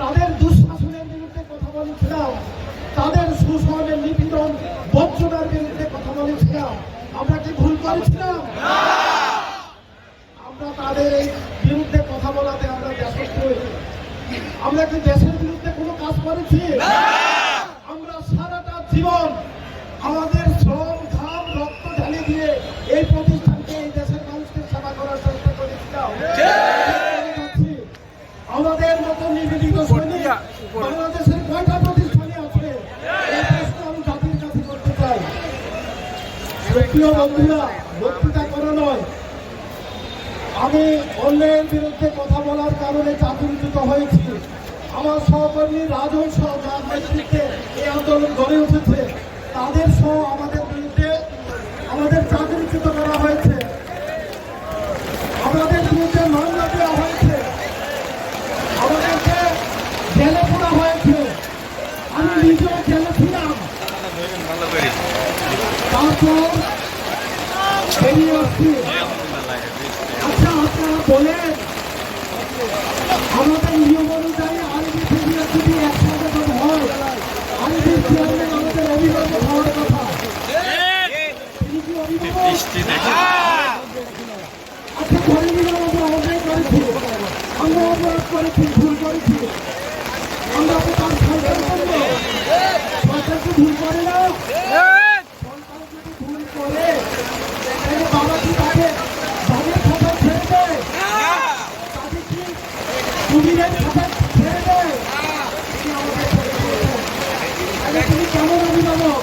তাদের দুঃশাসনের বিরুদ্ধে কথা বলেছিলাম। তাদের বঞ্চনার বিরুদ্ধে কথা বলেছিলাম। আমরা কি ভুল করেছিলাম? আমরা তাদের এই বিরুদ্ধে কথা বলাতে আমরা হয়েছি আমরা কি দেশের বিরুদ্ধে কোনো কাজ করেছি আমরা সারাটা জীবন আমাদের শ্রম ঘাম রক্ত ঢালি দিয়ে এই প্রতিষ্ঠানকে এই দেশের মানুষকে সেবা করার চেষ্টা করেছিলাম যাচ্ছি। আমাদের মতো নিবেদিত সৈনিক বাংলাদেশের কয়টা প্রতিষ্ঠানে আছে এই প্রশ্ন আমি জাতির কাছে করতে চাই প্রিয় বন্ধুরা বক্তৃতা করা নয়। আমি অন্যের বিরুদ্ধে কথা বলার কারণে চাকরিচ্যুত হয়েছি। আমার সহকর্মী রাজন সহ যার নেতৃত্বে এই আন্দোলন গড়ে উঠেছে তাদের সহ আমাদের বিরুদ্ধে আমাদের চাকরিচ্যুত করা হয়েছে। আমাদের বিরুদ্ধে মামলা দেওয়া হয়েছে। আমাদেরকে জেলে পোড়া হয়েছে। আমি নিজেও জেলে ছিলাম। তারপর বেরিয়ে আসছি আচ্ছা আপনারা বলেন আমাদের নিয়ম অনুযায়ী আরবি ফেরিয়া যদি একসাথে যদি হয় আরবি চেয়ারম্যান আমাদের অভিভাবক হওয়ার কথা তিনি কি আচ্ছা ধরে নিলাম করেছি আমরা ভুল করে তাহলে বাবা কি তাকে বাবার খাতায় ছেড়ে দেয় তাকে কি কুমিরের খাতায় ছেড়ে দেয় তিনি আমাদের ছেড়ে দিয়েছেন। তাহলে তিনি কেমন অভিভাবক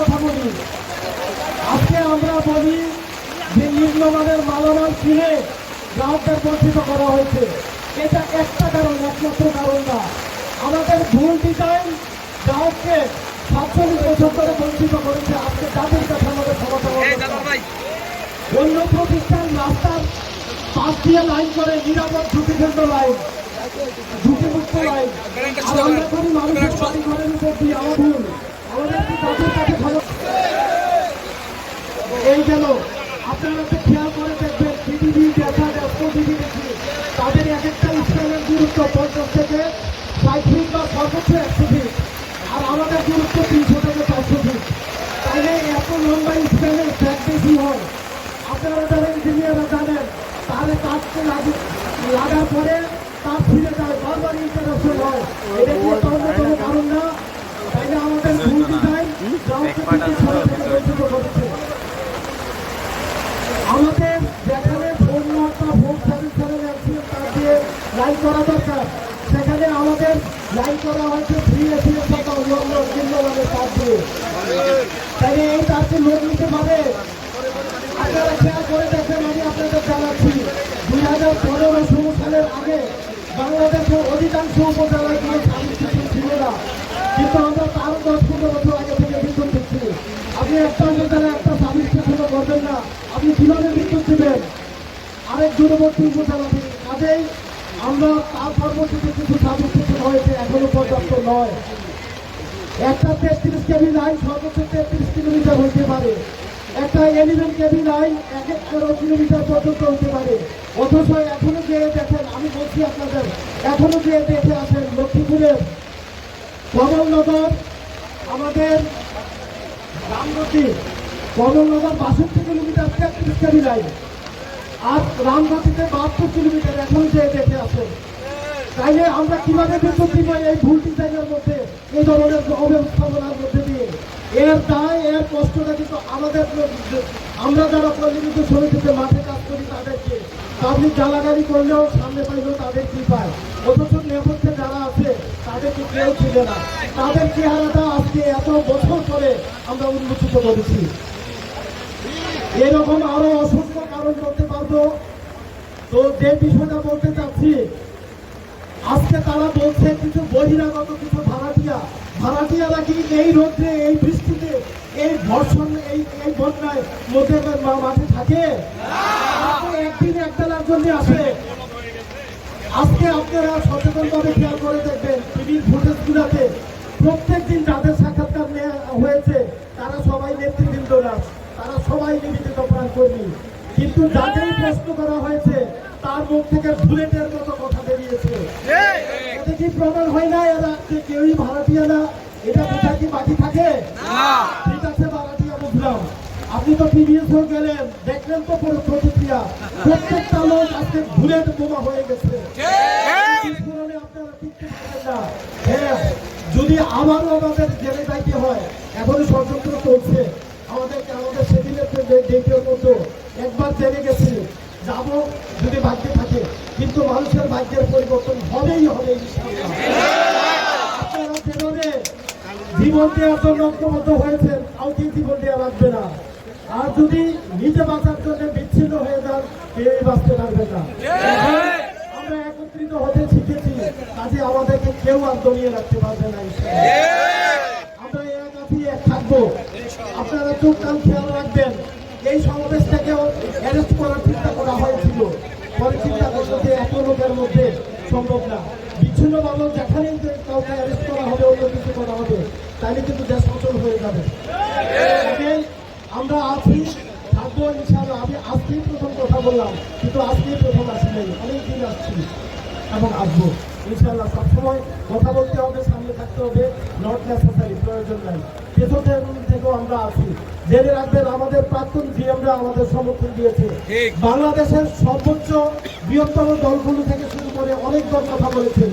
কথা বলি আজকে আমরা বলি যে নিম্নমানের মালামাল কিনে গ্রাহকদের বঞ্চিত করা হয়েছে। এটা একটা কারণ একমাত্র কারণ না। আমাদের ভুল ডিজাইন গ্রাহককে সাতচল্লিশ বছর ধরে বঞ্চিত করেছে। আজকে তাদের কাছে আমাদের ক্ষমতা অন্য প্রতিষ্ঠান রাস্তার পাশ দিয়ে লাইন করে নিরাপদ ঝুঁকিপূর্ণ লাইন ঝুঁকিমুক্ত লাইন। আর আমরা করি মানুষের বাড়ি ঘরের উপর দিয়ে। আমাদের কি তাদের কাছে ক্ষমতা এই গেল। আপনারা তো খেয়াল করে দেখবেন টিভি দেখা ব্যস্ত টিভি দেখি তাদের এক একটা স্থানের দূরত্ব পঞ্চাশ থেকে ষাট ফিট বা সর্বোচ্চ একশো ফিট আর আমাদের দূরত্ব তিনশো থেকে চারশো ফিট তাহলে এত লম্বা স্প্যানের ফ্যাট বেশি হয়। আপনারা যারা ইঞ্জিনিয়াররা জানেন, তাহলে কাজকে লাগি লাগার পরে তার ফিরে যায়, বারবার ইন্টারাকশন হয়। এটা কি অন্যতম কারণ না। তাইলে আমাদের ভুল ডিজাইন গ্রাহককে কিন্তু সবাই থেকে বঞ্চিত করা দরকার। সেখানে আমাদের লাইন করা হয়েছে ফ্রি এসিএস টাকা অন্যান্য নিম্নমানের তার দিয়ে। তাই এই তারকে লোক নিতে পারে? আপনারা খেয়াল করে দেখেন, আমি আপনাদের জানাচ্ছি, দুই হাজার পনেরো ষোলো সালের আগে বাংলাদেশের অধিকাংশ উপজেলায় কোনো স্টেশন ছিল না। কিন্তু আমরা তার দশ পনেরো বছর আগে থেকে বিদ্যুৎ দিচ্ছি আপনি একটা উপজেলায় একটা স্টেশনও করবেন না। আপনি কীভাবে বিদ্যুৎ দেবেন। আরেক দূরবর্তী উপজেলা থেকে কাজেই আমরা তার পরবর্তীতে কিছু স্টেশন হয়েছে, এখনও পর্যাপ্ত নয়। একটা তেত্রিশ কেবি লাইন, সর্বোচ্চ তেত্রিশ কিলোমিটার হতে পারে। একটা এলিভেন কেবি লাইন, এক এক কিলোমিটার পর্যন্ত হতে পারে। অথচ এখনও যে দেখেন, আমি বলছি আপনাদের, এখনও যে দেখে আসেন, লক্ষ্মীপুরের কমলনগর আমাদের রামগতি কমলনগর বাষট্টি কিলোমিটার তেত্রিশ কেবি লাইন। আর রামগতিতে বাহাত্তর কিলোমিটার এখন যে দেখে আছে। তাইলে আমরা কীভাবে বিদ্যুৎ দিব এই ভুল ডিজাইনের মধ্যে, এই ধরনের অব্যবস্থাপনার মধ্যে দিয়ে? এর দায়, এর কষ্টটা কিন্তু আমাদের আমরা যারা প্রতিনিধিত্ব সমিতিতে মাঠে কাজ করি তাদেরকে পাবলিক গালাগালি করলেও সামনে পাইলেও তাদের কি পায়? অথচ নেপথ্যে যারা আছে, তাদেরকে কেউ ছিল না। তাদের চেহারাটা আজকে এত বছর পরে আমরা উন্মোচিত করেছি। এরকম আরও অসংখ্য কারণ করতে পারব। তো যে বিষয়টা বলতে চাচ্ছি, আজকে তারা বলছে কিছু বহিরাগত, কিছু ভাড়াটিয়া। ভাড়াটিয়ারা কি এই রোদ্রে, এই বৃষ্টিতে, এই বর্ষণ এই এই বন্যায় মধ্যে মাঠে থাকে? একদিন একবেলার জন্য আসে। আজকে আপনারা সচেতনভাবে খেয়াল করে দেখবেন, টিভির ফুটেজগুলোতে প্রত্যেক দিন যাদের সাক্ষাৎকার হয়েছে তারা সবাই নেতৃবৃন্দ না তারা সবাই নিবেদিত প্রাণ কর্মী কিন্তু যাদেরই প্রশ্ন করা হয়েছে তার মুখ থেকে বুলেটের মতো কথা বেরিয়েছে। এতে কি প্রমাণ হয় না এরা যে কেউই ভাড়াটিয়া না? এটা বোঝা কি বাকি থাকে? ঠিক আছে ভাড়াটিয়া বুঝলাম আপনি তো টিভিএসও গেলেন দেখলেন তো পুরো প্রতিক্রিয়া। প্রত্যেকটা লোক আজকে বুলেট বোমা হয়ে গেছে। হ্যাঁ, যদি আবারও আমাদের জেলে যাইতে হয় এখনও ষড়যন্ত্র চলছে। আমাদেরকে আমাদের সেদিনের ডেটের মতো একবার জেনে গেছি, যাব যদি ভাগ্যে থাকে। কিন্তু মানুষের ভাগ্যের পরিবর্তন হবেই হবে। আপনারা যেভাবে জীবন দেওয়ার হয়েছেন, কাউকে জীবন দেওয়া লাগবে না। আর যদি নিজে বাঁচার জন্য বিচ্ছিন্ন হয়ে যান, কেউই বাঁচতে পারবে না। আমরা একত্রিত হতে শিখেছি, কাজে আমাদেরকে কেউ আর দমিয়ে রাখতে পারবে না আমরা এক আছি, এক থাকব। আপনারা চোখ কান খেয়াল রাখবেন, এই সমাবেশটাকেও অ্যারেস্ট করার চিন্তা করা হয়েছিল। পরে চিন্তা করল যে এত লোকের মধ্যে সম্ভব না। বিচ্ছিন্ন ভাবে যেখানেই কাউকে অ্যারেস্ট করা হবে, অন্য কিছু করা হবে তাহলে কিন্তু দেশ অচল হয়ে যাবে। আমরা আছি, থাকব ইনশাআল্লাহ। আমি আজকেই প্রথম কথা বললাম, কিন্তু আজকেই প্রথম আসি নাই। অনেক দিন আসছি এবং আসব। ইনশাআল্লাহ সবসময় কথা বলতে হবে, সামনে থাকতে হবে। নট নেসেসারি প্রয়োজন নাই। থেকেও আমরা আছি। জেনে রাখবেন আমাদের প্রাক্তন জিএমরা আমাদের সমর্থন দিয়েছে। বাংলাদেশের সর্বোচ্চ বৃহত্তম দলগুলো থেকে শুরু করে অনেক দল কথা বলেছে।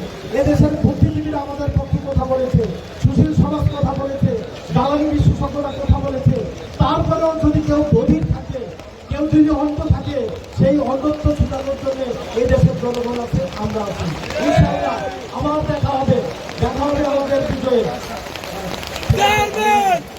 এদেশের বুদ্ধিজীবীরা আমাদের পক্ষে কথা বলেছে সুশীল সমাজ কথা বলেছে জ্বালানি বিশেষজ্ঞরা কথা বলেছে। তারপরেও যদি কেউ গভীর থাকে কেউ যদি অন্ধ থাকে সেই অন্ধত্ব ছুটানোর জন্য এই দেশের জনগণ আছে আমরা আছি। ইনশাআল্লাহ আমার দেখা হবে। দেখা হবে আমাদের বিজয়ে। Garden!